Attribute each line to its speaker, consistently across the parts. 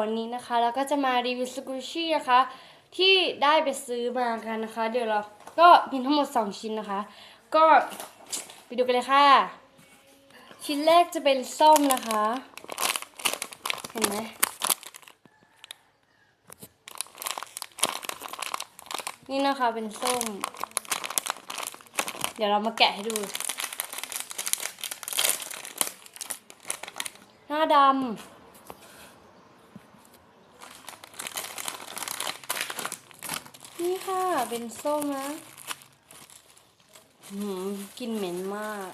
Speaker 1: วันนี้นะคะแล้วก็จะมารีวิวสกูชี่นะคะ ที่ได้ไปซื้อมากันนะคะ เดี๋ยวเราก็มีทั้งหมด 2 ชิ้นนะคะ ก็ไปดูกันเลยค่ะ ชิ้นแรกจะเป็นส้มนะคะ เห็นไหมนี่นะคะเป็นส้ม เดี๋ยวเรามาแกะให้ดู หน้าดำ นี่ค่ะเป็นส้มนะหืมกินเหม็นมาก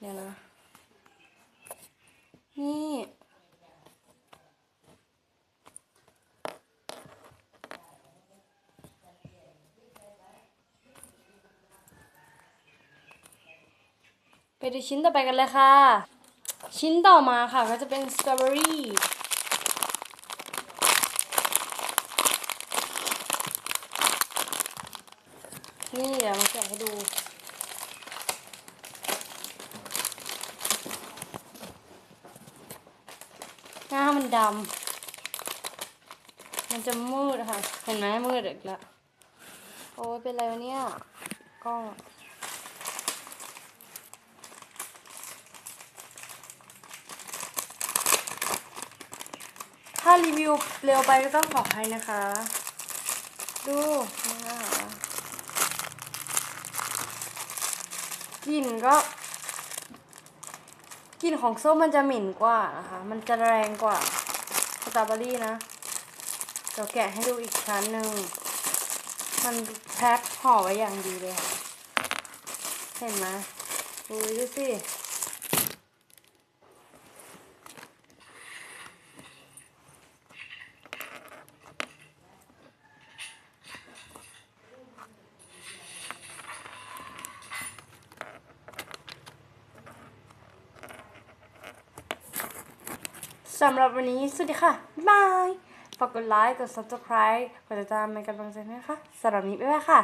Speaker 1: เดี๋ยวนะ นี่ ไปดูชิ้นต่อไปกันเลยค่ะ ชิ้นต่อมาค่ะก็จะเป็นสตรอเบอรี่ นี่เดี๋ยวมาแกะให้ดูหน้ามันดำ มันจะมืดค่ะ เห็นไหมมืดอีกแล้ว โอ้ยเป็นไรวะเนี่ย กล้อง ถ้ารีวิวเร็วไปก็ต้องขออภัยนะคะ ดูนี่นะคะ กลิ่นก็กลิ่นของส้มมันจะหมิ่นกว่านะคะ มันจะแรงกว่าสตรอเบอรี่นะเดี๋ยวแกะให้ดูอีกชั้นหนึ่ง มันแพ็คห่อไว้อย่างดีเลยค่ะ เห็นไหมดูดูสิ สำหรับวันนี้ สวัสดีค่ะบ๊ายบายฝากกดไลค์ กด subscribe กดติดตามเป็นกำลังใจด้วยนะคะสำหรับวันนี้บ๊ายบายค่ะ